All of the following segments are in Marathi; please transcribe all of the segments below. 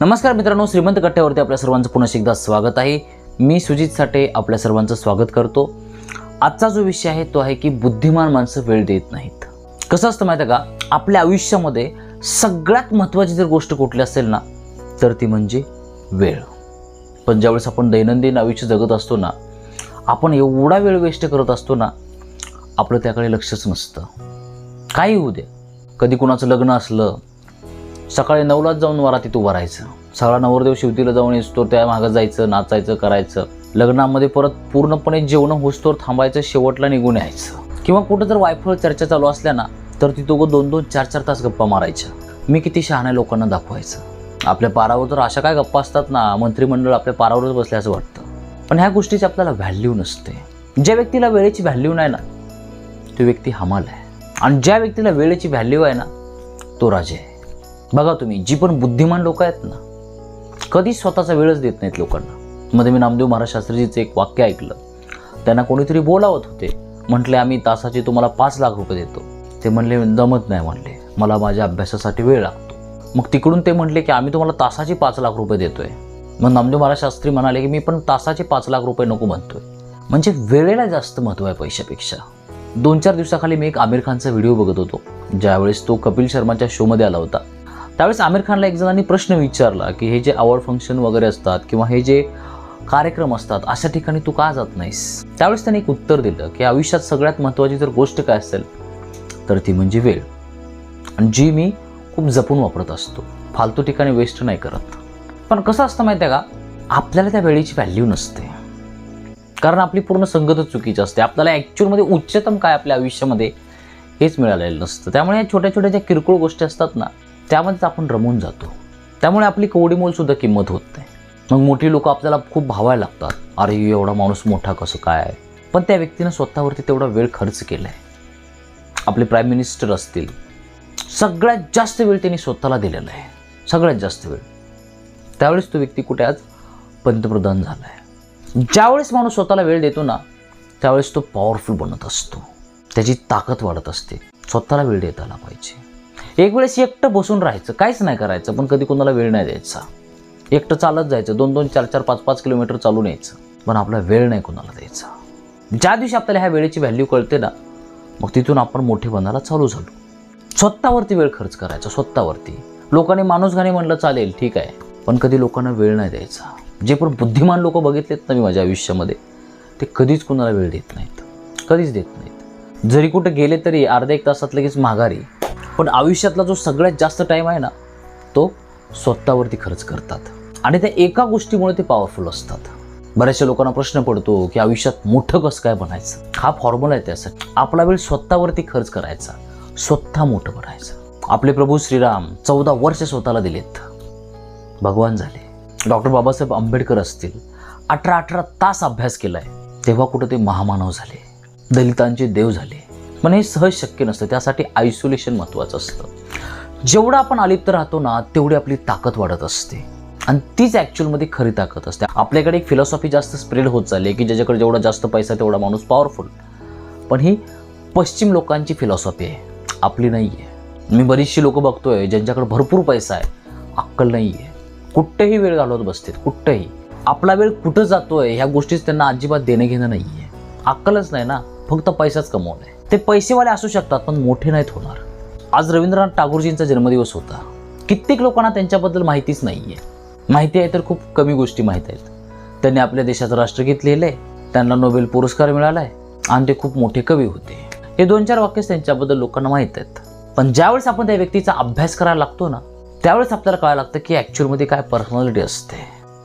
नमस्कार मित्रांनो श्रीमंत कट्ट्यावरती आपल्या सर्वांचं पुन्हा एकदा स्वागत आहे. मी सुजित साठे आपल्या सर्वांचं स्वागत करतो. आजचा जो विषय आहे तो आहे की बुद्धिमान माणसं वेळ देत नाहीत. कसं असतं माहिती आहे का? आपल्या आयुष्यामध्ये सगळ्यात महत्त्वाची जर गोष्ट कुठली असेल ना तर ती म्हणजे वेळ. पण ज्यावेळेस आपण दैनंदिन आयुष्य जगत असतो ना आपण एवढा वेळ वेस्ट करत असतो ना आपलं त्याकडे लक्षच नसतं. काही होऊ दे कधी कुणाचं लग्न असलं सकाळी नऊलाच जाऊन वरातीत उभं राहायचं. सगळा नवरदेव शिवतीला जाऊन येतो त्या मागं जायचं नाचायचं करायचं. लग्नामध्ये परत पूर्णपणे जेवणं होस्तोर थांबायचं शेवटला निघून यायचं. किंवा कुठं जर वायफळ चर्चा चालू असल्या ना तर ती दोघं दोन दोन चार चार तास गप्पा मारायच्या. मी किती शहाण्या लोकांना दाखवायचं. आपल्या पारावर तर अशा काय गप्पा असतात ना मंत्रिमंडळ आपल्या पारावरच बसल्याचं असं वाटतं. पण ह्या गोष्टीची आपल्याला व्हॅल्यू नसते. ज्या व्यक्तीला वेळेची व्हॅल्यू नाही ना तो व्यक्ती हमाल आहे. आणि ज्या व्यक्तीला वेळेची व्हॅल्यू आहे ना तो राजे आहे. बघा तुम्ही जी पण बुद्धिमान लोक आहेत ना कधीच स्वतःचा वेळच देत नाहीत लोकांना. मध्ये मी नामदेव महाराज शास्त्रीजीचं एक वाक्य ऐकलं. त्यांना कोणीतरी बोलावत होते. म्हटले आम्ही तासाचे तुम्हाला पाच लाख रुपये देतो. ते म्हणले जमत नाही म्हणले. मला माझ्या अभ्यासासाठी वेळ लागतो. मग तिकडून ते म्हटले की आम्ही तुम्हाला तासाचे पाच लाख रुपये देतोय. मग नामदेव महाराज शास्त्री म्हणाले की मी पण तासाचे पाच लाख रुपये नको म्हणतोय. म्हणजे वेळेला जास्त महत्त्व आहे पैशापेक्षा. दोन चार दिवसाखाली मी एक आमिर खानचा व्हिडिओ बघत होतो. ज्यावेळेस तो कपिल शर्माच्या शोमध्ये आला होता. त्यावेळेस आमिर खानला एक जणांनी प्रश्न विचारला की हे जे अवॉर्ड फंक्शन वगैरे असतात किंवा हे जे कार्यक्रम असतात अशा ठिकाणी तू का जात नाहीस? त्यावेळेस त्याने एक उत्तर दिलं की आयुष्यात सगळ्यात महत्त्वाची जर गोष्ट काय असेल तर ती म्हणजे वेळ. आणि जी मी खूप जपून वापरत असतो. फालतू ठिकाणी वेस्ट नाही करत. पण कसं असतं माहिती आहे का? आपल्याला त्या वेळेची व्हॅल्यू नसते. कारण आपली पूर्ण संगतच चुकीची असते. आपल्याला ॲक्च्युअलमध्ये उच्चतम काय आपल्या आयुष्यामध्ये हेच मिळालेलं नसतं. त्यामुळे या छोट्या छोट्या ज्या किरकोळ गोष्टी असतात ना त्यामध्येच आपण रमून जातो. त्यामुळे आपली कवडीमोलसुद्धा किंमत होत नाही. मग मोठी लोकं आपल्याला खूप भावायला लागतात. अरे एवढा माणूस मोठा कसं काय पण त्या व्यक्तीनं स्वतःवरती तेवढा वेळ खर्च केला आहे आपले प्राईम मिनिस्टर असतील. सगळ्यात जास्त वेळ त्यांनी स्वतःला दिलेला आहे. सगळ्यात जास्त वेळ. त्यावेळेस तो व्यक्ती कुठे आज? पंतप्रधान झाला आहे ज्यावेळेस माणूस स्वतःला वेळ देतो ना त्यावेळेस तो पॉवरफुल बनत असतो. त्याची ताकद वाढत असते. स्वतःला वेळ देता आला पाहिजे. एक वेळेस एकटं बसून राहायचं काहीच नाही करायचं पण कधी कोणाला वेळ नाही द्यायचा. एकटं चालत जायचं दोन दोन चार चार पाच पाच किलोमीटर चालून यायचं पण आपला वेळ नाही कोणाला द्यायचा. ज्या दिवशी आपल्याला ह्या वेळेची व्हॅल्यू कळते ना मग तिथून आपण मोठे बनायला चालू झालो. स्वतःवरती वेळ खर्च करायचा स्वतःवरती. लोकांनी माणूस म्हणलं चालेल ठीक आहे पण कधी लोकांना वेळ नाही द्यायचा. जे पण बुद्धिमान लोक बघितलेत ना मी माझ्या आयुष्यामध्ये ते कधीच कोणाला वेळ देत नाहीत. कधीच देत नाहीत. जरी कुठं गेले तरी अर्ध्या एक तासात लगेच माघारी. पण आयुष्यातला जो सगळ्यात जास्त टाईम आहे ना तो स्वतःवरती खर्च करतात. आणि त्या एका गोष्टीमुळे ते पॉवरफुल असतात. बऱ्याचशा लोकांना प्रश्न पडतो की आयुष्यात मोठं कसं काय बनायचं? हा फॉर्म्युला आहे त्यासाठी. आपला वेळ स्वतःवरती खर्च करायचा. स्वतः मोठं बनायचं. आपले प्रभू श्रीराम चौदा वर्ष स्वतःला दिलेत. भगवान झाले. डॉक्टर बाबासाहेब आंबेडकर असतील. अठरा अठरा तास अभ्यास केलाय. तेव्हा कुठं ते महामानव झाले. दलितांचे देव झाले. पण हे सहज शक्य नसतं. त्यासाठी आयसोलेशन महत्त्वाचं असतं. जेवढं आपण अलिप्त राहतो ना तेवढी आपली ताकद वाढत असते. आणि तीच ॲक्च्युअलमध्ये खरी ताकद असते. आपल्याकडे एक फिलॉसॉफी जास्त स्प्रेड होत चालली आहे की ज्याच्याकडे जेवढा जास्त पैसा तेवढा माणूस पॉवरफुल पण ही पश्चिम लोकांची फिलॉसॉफी आहे. आपली नाही आहे मी बरीचशी लोकं बघतोय ज्यांच्याकडे भरपूर पैसा आहे अक्कल नाही आहे कुठंही वेळ घालवत बसते कुठंही. आपला वेळ कुठं जातोय ह्या गोष्टीच त्यांना अजिबात देणं घेणं नाही आहे अक्कलच नाही ना. फक्त पैसाच कमवणं आहे. ते पैसेवाले असू शकतात पण मोठे नाहीत होणार. आज रवींद्रनाथ टागोरजींचा जन्मदिवस होता. कित्येक लोकांना त्यांच्याबद्दल माहितीच नाही आहे माहिती आहे तर खूप कमी गोष्टी माहीत आहेत. त्यांनी आपल्या देशाचं राष्ट्रगीत लिहिलंय त्यांना नोबेल पुरस्कार मिळाला आहे आणि ते खूप मोठे कवी होते. हे दोन चार वाक्यच त्यांच्याबद्दल लोकांना माहीत आहेत. पण ज्यावेळेस आपण त्या व्यक्तीचा अभ्यास करायला लागतो ना त्यावेळेस आपल्याला कळायला लागतं की ॲक्च्युअलमध्ये काय पर्सनॅलिटी असते.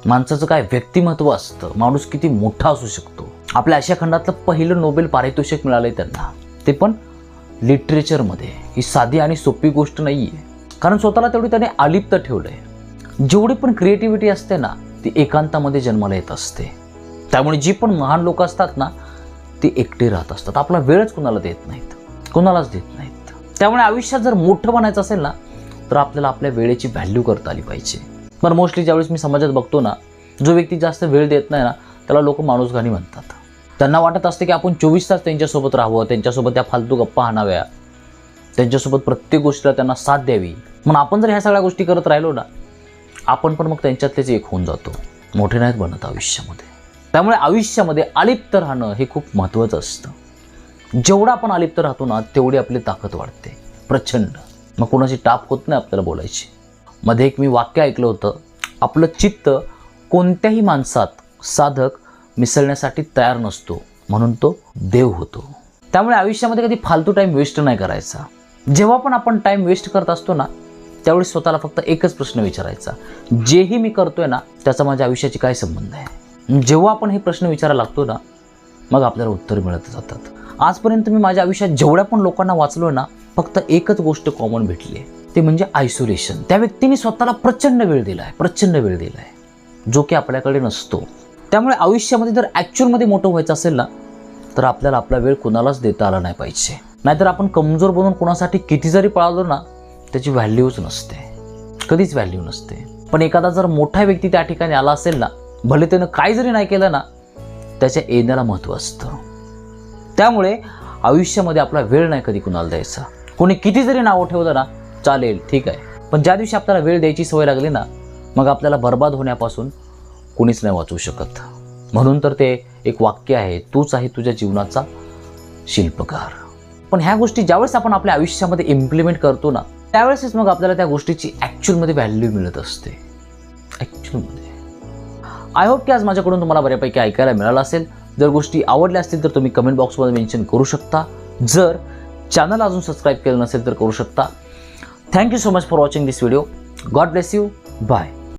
माणसाचं काय व्यक्तिमत्व असतं. माणूस किती मोठा असू शकतो. आपल्या आशिया खंडातलं पहिलं नोबेल पारितोषिक मिळालंय त्यांना. ते पण लिटरेचरमध्ये ही साधी आणि सोपी गोष्ट नाही आहे कारण स्वतःला तेवढी त्याने अलिप्त ठेवलं आहे जेवढी पण क्रिएटिव्हिटी असते ना ती एकांतामध्ये जन्माला येत असते. त्यामुळे जी पण महान लोक असतात ना ती एकटे राहत असतात. आपला वेळच कुणाला देत नाहीत. कुणालाच देत नाहीत. त्यामुळे आयुष्यात जर मोठं बनायचं असेल ना तर आपल्याला आपल्या वेळेची व्हॅल्यू करता आली पाहिजे. पण मोस्टली ज्यावेळेस मी समाजात बघतो ना जो व्यक्ती जास्त वेळ देत नाही ना त्याला लोक माणूसगाणी म्हणतात. त्यांना वाटत असते की आपण चोवीस तास त्यांच्यासोबत राहावं त्यांच्यासोबत त्या फालतू गप्पा हाणाव्या त्यांच्यासोबत प्रत्येक गोष्टीला त्यांना साथ द्यावी. मग आपण जर ह्या सगळ्या गोष्टी करत राहिलो ना आपण पण मग त्यांच्यातलेच एक होऊन जातो. मोठे नाहीत बनत आयुष्यामध्ये. त्यामुळे आयुष्यामध्ये अलिप्त राहणं हे खूप महत्त्वाचं असतं. जेवढं आपण अलिप्त राहतो ना तेवढी आपली ताकद वाढते. प्रचंड. मग कोणाची टाप होत नाही आपल्याला बोलायची. मध्ये एक मी वाक्य ऐकलं होतं. आपलं चित्त कोणत्याही माणसात साधक मिसळण्यासाठी तयार नसतो म्हणून तो देव होतो. त्यामुळे आयुष्यामध्ये कधी फालतू टाईम वेस्ट नाही करायचा. जेव्हा पण आपण टाईम वेस्ट करत असतो ना त्यावेळी स्वतःला फक्त एकच प्रश्न विचारायचा. जेही मी करतोय ना त्याचा माझ्या आयुष्याची काय संबंध आहे? जेव्हा आपण हे प्रश्न विचारायला लागतो ना मग आपल्याला उत्तर मिळत जातात. आजपर्यंत मी माझ्या आयुष्यात जेवढ्या पण लोकांना वाचलो ना फक्त एकच गोष्ट कॉमन भेटली आहे. ते म्हणजे आयसोलेशन त्या व्यक्तीने स्वतःला प्रचंड वेळ दिला आहे प्रचंड वेळ दिला आहे जो की आपल्याकडे नसतो. त्यामुळे आयुष्यामध्ये जर ॲक्च्युअलमध्ये मोठं व्हायचं असेल ना तर आपल्याला आपला वेळ कुणालाच देता आला नाही पाहिजे. नाहीतर आपण कमजोर बनून कोणासाठी किती जरी पळालो ना त्याची व्हॅल्यूच नसते. कधीच व्हॅल्यू नसते. पण एखादा जर मोठा व्यक्ती त्या ठिकाणी आला असेल ना भले त्यानं काय जरी नाही केलं ना त्याच्या येण्याला महत्त्व असतं. त्यामुळे आयुष्यामध्ये आपला वेळ नाही कधी कुणाला द्यायचा. कोणी किती जरी नावं ठेवलं ना चालेल ठीक आहे. पण ज्या दिवशी आपल्याला वेळ द्यायची सवय लागली ना मग आपल्याला बर्बाद होण्यापासून कुणीच नाही वाचवू शकत. म्हणून तर ते एक वाक्य आहे तूच आहे तुझ्या जीवनाचा शिल्पकार. पण ह्या गोष्टी ज्यावेळेस आपण आपल्या आयुष्यामध्ये इम्प्लिमेंट करतो ना त्यावेळेसच मग आपल्याला त्या गोष्टीची ॲक्च्युअलमध्ये व्हॅल्यू मिळत असते. ॲक्च्युअलमध्ये आय होप की आज माझ्याकडून तुम्हाला बऱ्यापैकी ऐकायला मिळालं असेल. जर गोष्टी आवडल्या असतील तर तुम्ही कमेंट बॉक्समध्ये मेन्शन करू शकता. जर चॅनल अजून सबस्क्राईब केलं नसेल तर करू शकता. Thank you so much for watching this video God bless you bye